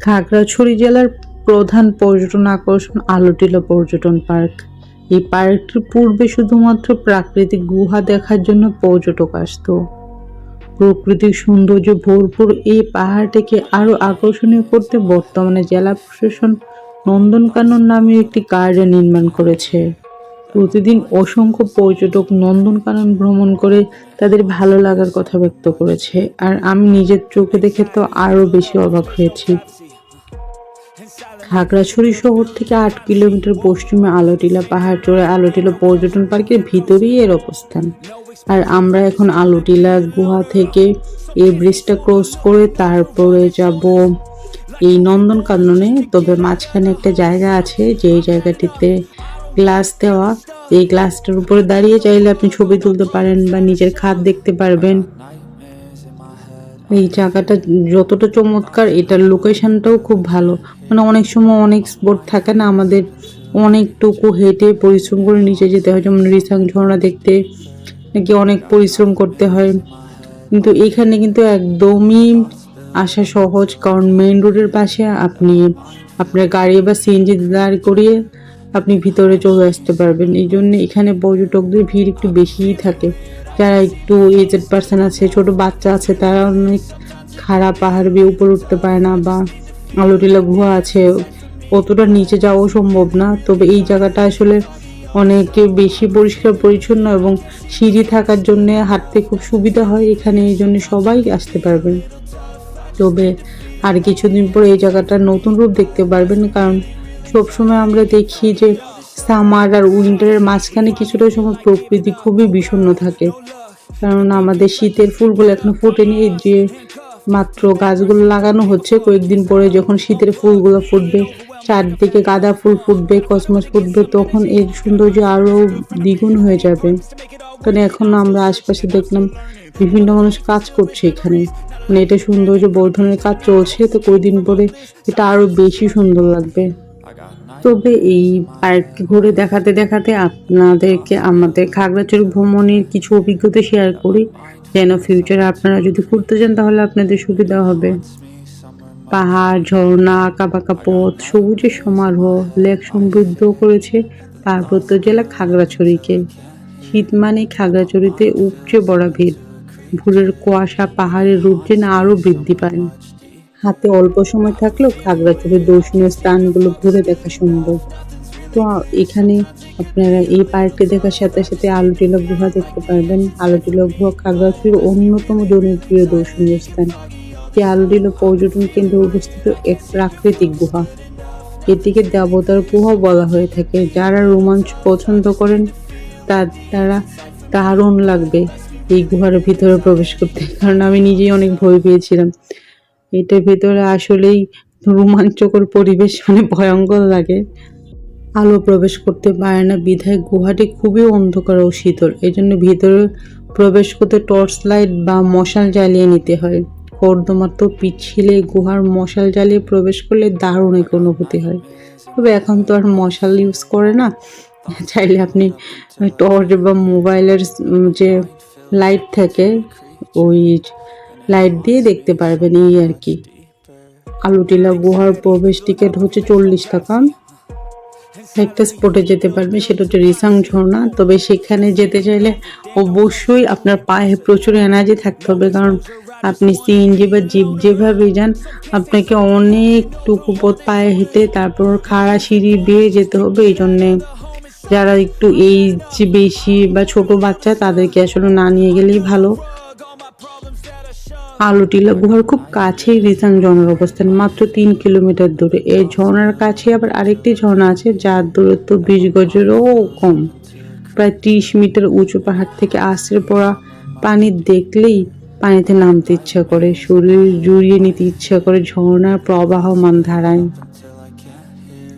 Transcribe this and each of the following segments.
খাগড়াছড়ি জেলার প্রধান পর্যটন আকর্ষণ আলোটিলা পর্যটন পার্ক। এই পার্কটির পূর্বে শুধুমাত্র প্রাকৃতিক গুহা দেখার জন্য পর্যটক আসতো। প্রকৃতিক সৌন্দর্য ভরপুর এই পাহাড়টিকে আরও আকর্ষণীয় করতে বর্তমানে জেলা প্রশাসন নন্দনকানন নামে একটি গার্ডেন নির্মাণ করেছে। প্রতিদিন অসংখ্য পর্যটক নন্দনকানন ভ্রমণ করে তাদের ভালো লাগার কথা ব্যক্ত করেছে। আর আমি নিজের চোখে দেখে তো আরও বেশি অবাক হয়েছি। খাগড়াছড়ি শহর থেকে আট কিলোমিটার পশ্চিমে আলোটিলা পাহাড় চড়ে আলোটিলা পর্যটন পার্কের ভিতরেই এর অবস্থান। আর আমরা এখন আলোটিলা গুহা থেকে এই ব্রিজটা ক্রস করে তারপরে যাব এই নন্দনকাননে। তবে মাঝখানে একটা জায়গা আছে যে জায়গাটিতে গ্লাস দেওয়া, এই গ্লাসটার উপরে দাঁড়িয়ে চাইলে আপনি ছবি তুলতে পারেন বা নিজের খাত দেখতে পারবেন। এই জায়গাটা যতটা চমৎকার, এটার লোকেশনটাও খুব ভালো। মানে অনেক সময় অনেক স্পট থাকে না, আমাদের অনেকটুকু হেঁটে পরিশ্রম করে নিচে যেতে হয়, যেমন রিসাং ঝর্ণা দেখতে নাকি অনেক পরিশ্রম করতে হয়। কিন্তু এখানে কিন্তু একদমই আসা সহজ, কারণ মেইন রোডের পাশে আপনি আপনার গাড়ি বা সিএনজি দাঁড় করিয়ে আপনি ভিতরে চলে আসতে পারবেন। এই জন্য এখানে পর্যটকদের ভিড় একটু বেশিই থাকে। যারা একটু এজেড পার্সন আছে, ছোট বাচ্চা আছে, তারা অনেক খারাপ পাহাড় বেয়ে উপরে উঠতে পারে না বা আলোটিলা গুহা আছে, অতটা নিচে যাওয়াও সম্ভব না। তবে এই জায়গাটা আসলে অনেক বেশি পরিষ্কার পরিচ্ছন্ন এবং সিঁড়ি থাকার জন্য হাঁটতে খুব সুবিধা হয়। এখানে এই জন্য সবাই আসতে পারবেন। তবে আর কিছুদিন পরে এই জায়গাটা নতুন রূপ দেখতে পারবেন, কারণ সবসময় আমরা দেখি যে সামার আর উইন্টারের মাঝখানে কিছুটা সময় প্রকৃতি খুবই বিষণ্ণ থাকে। কারণ আমাদের শীতের ফুলগুলো এখনও ফোটেনি যে মাত্র গাছগুলো লাগানো হচ্ছে, কয়েকদিন পরে যখন শীতের ফুলগুলো ফুটবে, চারদিকে গাঁদা ফুল ফুটবে, কসমস ফুটবে, তখন এর সৌন্দর্য আরও দ্বিগুণ হয়ে যাবে। কারণ এখন আমরা আশপাশে দেখলাম বিভিন্ন মানুষ কাজ করছে এখানে। মানে এটা সৌন্দর্য বর্ধনের কাজ চলছে, তো কয়েকদিন পরে এটা আরও বেশি সুন্দর লাগবে। তবে এই পার্ক ঘুরে দেখাতে দেখাতে আপনাদেরকে আমাদের খাগড়াছড়ি ভ্রমণের কিছু অভিজ্ঞতা শেয়ার করি। যেন ফিউচারে আপনারা যদি ঘুরতে যান, তাহলে আপনাদের সুবিধা হবে। পাহাড়, ঝর্ণা আঁকাবাঁকা পথ সবুজের সমারোহ লেক সমৃদ্ধ করেছে পার্বত্য জেলা খাগড়াছড়িকে। শীত মানে খাগড়াছড়িতে উপচে বড় ভিড়। ভুলের কুয়াশা পাহাড়ের রূপ যেন আরও বৃদ্ধি পায়। হাতে অল্প সময় থাকলেও খাগড়াছড়ির দর্শনীয় স্থানগুলো ঘুরে দেখা সম্ভব। তো, এখানে আপনারা এই পার্কটি দেখার সাথে সাথে আলোটিলা গুহা দেখতে পারবেন। আলোটিলা গুহা খাগড়াছড়ির অন্যতম জনপ্রিয় দর্শনীয় স্থান। যে আলোটিলা পর্যটন কেন্দ্রে অবস্থিত এক প্রাকৃতিক গুহা। এটিকে দেবতার গুহা বলা হয়ে থাকে। যারা রোমাঞ্চ পছন্দ করেন, তার, তারা দারুণ লাগবে এই গুহার ভিতরে প্রবেশ করতে। কারণ আমি নিজেই অনেক ভয় পেয়েছিলাম। এটার ভেতরে আসলেই রোমাঞ্চকর পরিবেশ মানে ভয়ঙ্কর লাগে। আলো প্রবেশ করতে পারে না, বিধায় গুহাটি খুবই অন্ধকার ও শীতল। এই জন্য ভিতরে প্রবেশ করতে টর্চ লাইট বা মশাল জ্বালিয়ে নিতে হয়। কর্দমাত্র পিছিলে গুহার মশাল জ্বালিয়ে প্রবেশ করলে দারুণ এক অনুভূতি হয়। তবে এখন তো আর মশাল ইউজ করে না। চাইলে আপনি টর্চ বা মোবাইলের যে লাইট থাকে, ওই লাইট দিয়ে দেখতে পারবেন এই আর কি। আলুটিলা গুহার প্রবেশ টিকিট হচ্ছে চল্লিশ টাকা। একটা স্পটে যেতে পারবে সেটা হচ্ছে রিসাং ঝর্ণা। তবে সেখানে যেতে চাইলে অবশ্যই আপনার পায়ে প্রচুর এনার্জি থাকতে হবে, কারণ আপনি সিএনজি বা জিপ যেভাবে যান, আপনাকে অনেকটুকু পথ পায়ে হেঁটে তারপর খাড়া সিঁড়ি বেয়ে যেতে হবে। এই জন্যে যারা একটু এইজ বেশি বা ছোট বাচ্চা, তাদেরকে আসলে না নিয়ে গেলেই ভালো। আলুটিলা গুহার খুব কাছেই রিসাং ঝর্ণার অবস্থান, মাত্র তিন কিলোমিটার দূরে। এই ঝর্ণার কাছে আবার আরেকটি ঝর্ণা আছে, যার দূরত্ব বিশ গজেরও কম। প্রায় ত্রিশ মিটার উঁচু পাহাড় থেকে আশ্রে পড়া পানি দেখলেই পানিতে নামতে ইচ্ছা করে, শরীর জুড়িয়ে নিতে ইচ্ছা করে ঝর্ণার প্রবাহমান ধারায়।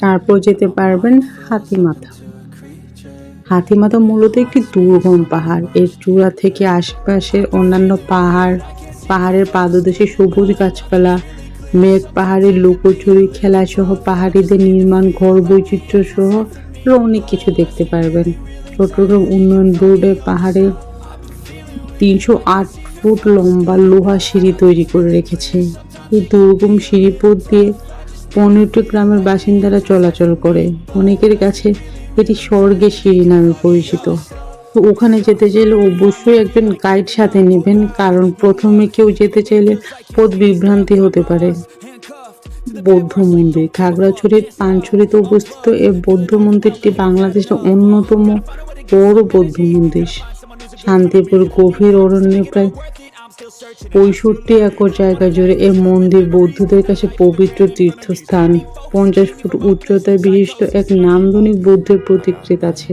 তারপর যেতে পারবেন হাতিমাথা। হাতিমাথা মূলত একটি দুর্গম পাহাড়। এর চূড়া থেকে আশেপাশের অন্যান্য পাহাড় পাহাড়ের পাদদেশে সবুজ গাছপালা, মেঘ, পাহাড়ের লুকোচুরি খেলা সহ পাহাড়িদের নির্মাণ, ঘর বৈচিত্র্য সহ আরও অনেক কিছু দেখতে পারবেন। চট্টগ্রাম উন্নয়ন বোর্ডে পাহাড়ে তিনশো আট ফুট লম্বা লোহা সিঁড়ি তৈরি করে রেখেছে। এই দুর্গম সিঁড়িপথ দিয়ে পনেরোটি গ্রামের বাসিন্দারা চলাচল করে। অনেকের কাছে এটি স্বর্গের সিঁড়ি নামে পরিচিত। তো ওখানে যেতে চাইলে অবশ্যই একজন গাইড সাথে নেবেন, কারণ প্রথমে কেউ যেতে চাইলে পথ বিভ্রান্তি হতে পারে। বৌদ্ধ মন্দির, খাগড়াছড়ির পানছড়িতে অবস্থিত এই বৌদ্ধ মন্দিরটি বাংলাদেশের অন্যতম বড় বৌদ্ধ মন্দির। শান্তিপুর গভীর অরণ্যে প্রায় পঁয়ষট্টি একর জায়গা জুড়ে এই মন্দির বৌদ্ধদের কাছে পবিত্র তীর্থস্থান। পঞ্চাশ ফুট উচ্চতায় বিশিষ্ট এক নান্দনিক বৌদ্ধের প্রতিকৃত আছে।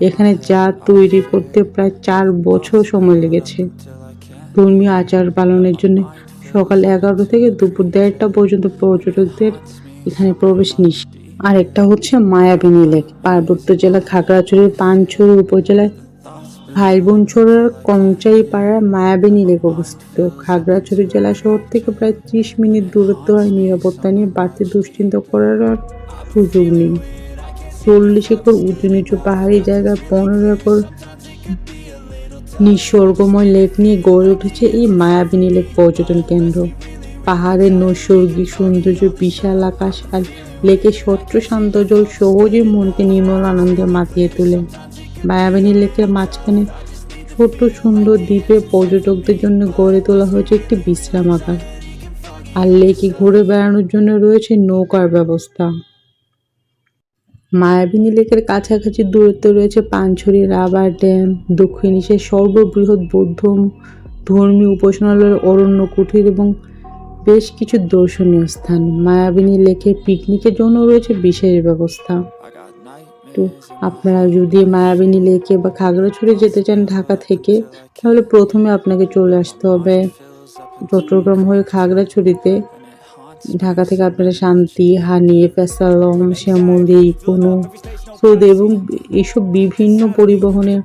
এখানে যা তৈরি করতে প্রায় চার বছর সময় লেগেছে। ধর্মীয় আচার পালনের জন্য সকাল এগারোটা থেকে দুপুর দেড়টা পর্যন্ত পর্যটকদের এখানে প্রবেশ নিষেধ আর একটা হচ্ছে মায়াবিনী লেক। পার্বত্য জেলা খাগড়াছড়ির পানছড়ি উপজেলায় ভাইবোনছড়ার কংচাই পাড়ায় মায়াবিনী লেক অবস্থিত। খাগড়াছড়ি জেলা শহর থেকে প্রায় ত্রিশ মিনিট দূরত্ব হয় নিরাপত্তা নিয়ে বাড়তি দুশ্চিন্তা করার সুযোগ নেই। চল্লিশ একর উঁচু নিচু পাহাড়ি জায়গায় পনেরো একর নিসর্গময় লেক নিয়ে গড়ে উঠেছে এই মায়াবিনী লেক পর্যটন কেন্দ্র। পাহাড়ের নৈসর্গিক সৌন্দর্য, বিশাল আকাশ আর লেকের স্বচ্ছ শান্ত জল সহজেই মনকে নির্মল আনন্দে মাতিয়ে তোলে। মায়াবিনী লেকের মাঝখানে ছোট্ট সুন্দর দ্বীপে পর্যটকদের জন্য গড়ে তোলা হয়েছে একটি বিশ্রামাগার। আর লেকে ঘুরে বেড়ানোর জন্য রয়েছে নৌকার ব্যবস্থা। মায়াবিনী লেকের কাছাকাছি দূরত্বে রয়েছে পানছড়ি রাবার ড্যাম দক্ষিণ এশিয়ার সর্ববৃহৎ বৌদ্ধ ধর্মীয় উপাসনালয়ের অরণ্য কুঠির এবং বেশ কিছু দর্শনীয় স্থান। মায়াবিনী লেকে পিকনিকের জন্য রয়েছে বিশেষ ব্যবস্থা। তো আপনারা যদি মায়াবিনী লেকে বা খাগড়াছড়ি যেতে চান ঢাকা থেকে, তাহলে প্রথমে আপনাকে চলে আসতে হবে চট্টগ্রাম হয়ে খাগড়াছড়িতে। ঢাকা থেকে আপনারা শান্তি, হানি পেসালম শ্যামলি কোনো সৌদি এবং এইসব বিভিন্ন পরিবহনে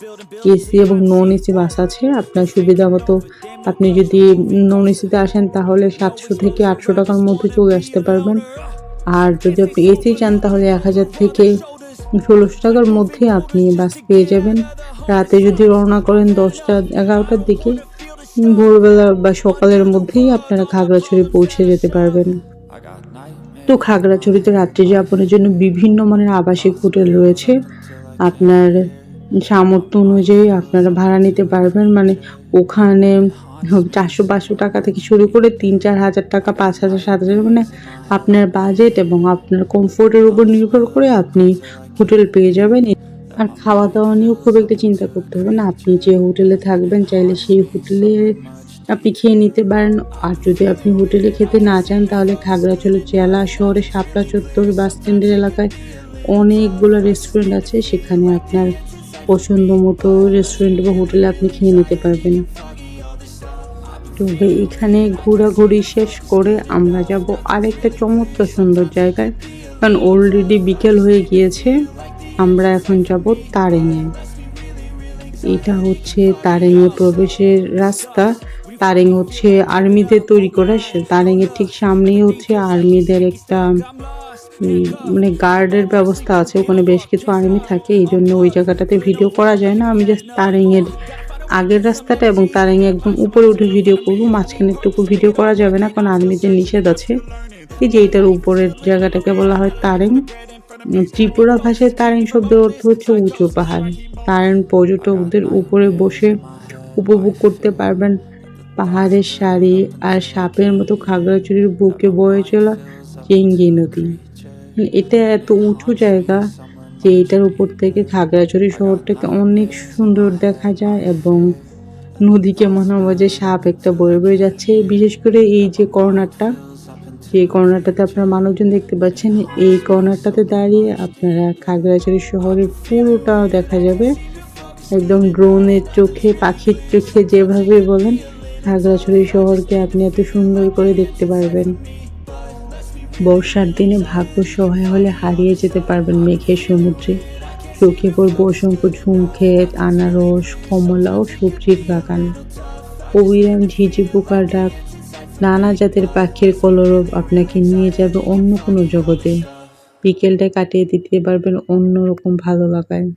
এসি এবং নন এসি বাস আছে। আপনার সুবিধা মতো আপনি যদি নন এসিতে আসেন তাহলে সাতশো থেকে আটশো টাকার মধ্যে চলে আসতে পারবেন। আর যদি আপনি এসি চান তাহলে এক হাজার থেকে ষোলোশো টাকার মধ্যে আপনি বাস পেয়ে যাবেন। রাতে যদি রওনা করেন দশটা এগারোটার দিকে ভোরবেলা বা সকালের মধ্যেই আপনারা খাগড়াছড়ি পৌঁছে যেতে পারবেন। তো খাগড়াছড়িতে রাত্রি যাপনের জন্য বিভিন্ন মানের আবাসিক হোটেল রয়েছে। আপনার সামর্থ্য অনুযায়ী আপনারা ভাড়া নিতে পারবেন। মানে ওখানে চারশো পাঁচশো টাকা থেকে শুরু করে তিন চার হাজার টাকা, পাঁচ হাজার, সাত হাজার মানে আপনার বাজেট এবং আপনার কমফোর্টের উপর নির্ভর করে আপনি হোটেল পেয়ে যাবেন। আর খাওয়া দাওয়া নিয়েও খুব একটা চিন্তা করতে হবে না। আপনি যে হোটেলে থাকবেন, চাইলে সেই হোটেলে আপনি খেয়ে নিতে পারেন। আর যদি আপনি হোটেলে খেতে না চান, তাহলে খাগড়াছড়ি জেলা শহরে শাপলা চত্বর বাস স্ট্যান্ডের এলাকায় অনেকগুলো রেস্টুরেন্ট আছে। সেখানে আপনার পছন্দ মতো রেস্টুরেন্ট বা হোটেলে আপনি খেয়ে নিতে পারবেন। তবে এখানে ঘোরাঘুরি শেষ করে আমরা যাব আরেকটা চমৎকার সুন্দর জায়গায়। কারণ অলরেডি বিকেল হয়ে গিয়েছে। আমরা এখন যাব তারেঙে। এটা হচ্ছে তারেঙে প্রবেশের রাস্তা। তারেং হচ্ছে আর্মিদের তৈরি করা। তারেঙের ঠিক সামনেই হচ্ছে আর্মিদের একটা মানে গার্ডের ব্যবস্থা আছে। ওখানে বেশ কিছু আর্মি থাকে। এই জন্য ওই জায়গাটাতে ভিডিও করা যায় না। আমি জাস্ট তারেঙের আগের রাস্তাটা এবং তারেঙে একদম উপরে উঠে ভিডিও করব। মাঝখানে একটুকু ভিডিও করা যাবে না, কারণ আর্মিদের নিষেধ আছে। এই যে এটার উপরের জায়গাটাকে বলা হয় তারেং ত্রিপুরা ভাষায় তারেং শব্দের অর্থ হচ্ছে উঁচু পাহাড়। তারেন পর্যটকদের উপরে বসে উপভোগ করতে পারবেন পাহাড়ের সারি আর সাপের মতো খাগড়াছড়ির বুকে বয়ে চলা চেঙ্গি নদী। এটা এত উঁচু জায়গা যে এটার উপর থেকে খাগড়াছড়ি শহরটাকে অনেক সুন্দর দেখা যায় এবং নদীকে মনে হয় যে সাপ একটা বয়ে বয়ে যাচ্ছে। বিশেষ করে এই যে কর্নারটা যে কর্নারটাতে আপনারা মানুষজন দেখতে পাচ্ছেন, এই কর্নারটাতে দাঁড়িয়ে আপনারা খাগড়াছড়ি শহরের পুরোটা দেখা যাবে। একদম ড্রোনের চোখে, পাখির চোখে যেভাবে বলেন, খাগড়াছড়ি শহরকে আপনি এত সুন্দর করে দেখতে পারবেন। বর্ষার দিনে ভাগ্য সহায় হলে হারিয়ে যেতে পারবেন মেঘের সমুদ্রে। চোখে পড়বে অসংখ্য ঝুম ক্ষেত, আনারস, কমলা ও সবজির বাগান। অবিরাম ঝিঝি পোকার ডাক নানা জাতের পাখির কলরব আপনাকে নিয়ে যাবে অন্য কোনো জগতে। বিকেলটা কাটিয়ে দিতে পারবেন অন্যরকম ভালো লাগায়।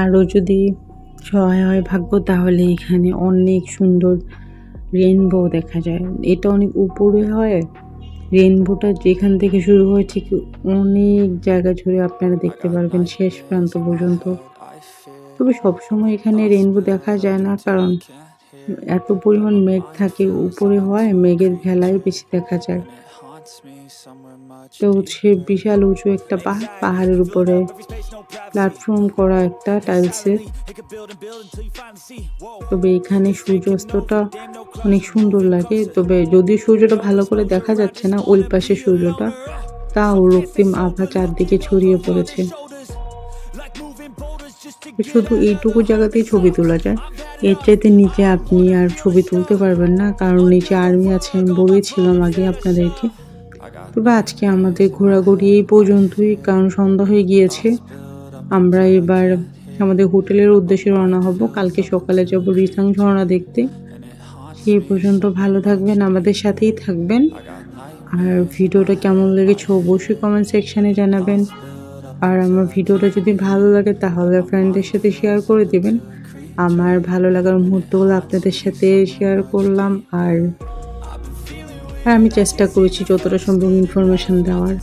আরও যদি সহায় হয় ভাগ্য, তাহলে এখানে অনেক সুন্দর রেইনবো দেখা যায়। এটা অনেক উপরে হয়। রেইনবোটা যেখান থেকে শুরু হয় ঠিক অনেক জায়গা জুড়ে আপনারা দেখতে পারবেন শেষ প্রান্ত পর্যন্ত। তবে সবসময় এখানে রেইনবো দেখা যায় না, কারণ এত পরিমাণ মেঘ থাকে, উপরে হয়, মেঘের ভেলায় বেশি দেখা যায়। তো হচ্ছে বিশাল উঁচু একটা পাহাড়, পাহাড়ের উপরে প্ল্যাটফর্ম করা একটা টাইলসের তবে এখানে সূর্যাস্তটা অনেক সুন্দর লাগে, তবে যদি সূর্যটা ভালো করে দেখা যাচ্ছে না, ওই পাশে সূর্যটা, তাও রক্তিম আভা চারদিকে ছড়িয়ে পড়েছে। শুধু এইটুকু জায়গাতেই ছবি তোলা যায়। এর চাইতে নিচে আপনি আর ছবি তুলতে পারবেন না কারণ নিচে আর্মি আছে আমি বলেছিলাম আগে আপনাদেরকে। তবে আজকে আমাদের ঘোরাঘুরি এই পর্যন্তই কারণ সন্ধ্যা হয়ে গিয়েছে। আমরা এবার আমাদের হোটেলের উদ্দেশ্যে রওনা হব। কালকে সকালে যাব রিসাং ঝর্ণা দেখতে। সেই পর্যন্ত ভালো থাকবেন আমাদের সাথেই থাকবেন। আর ভিডিওটা কেমন লেগেছে অবশ্যই কমেন্ট সেকশানে জানাবেন। আর আমার ভিডিওটা যদি ভালো লাগে, তাহলে ফ্রেন্ডদের সাথে শেয়ার করে দেবেন। আমার ভালো লাগার মুহূর্তগুলো আপনাদের সাথে শেয়ার করলাম, আর আমি চেষ্টা করেছি যতটা সম্ভব ইনফরমেশান দেওয়ার।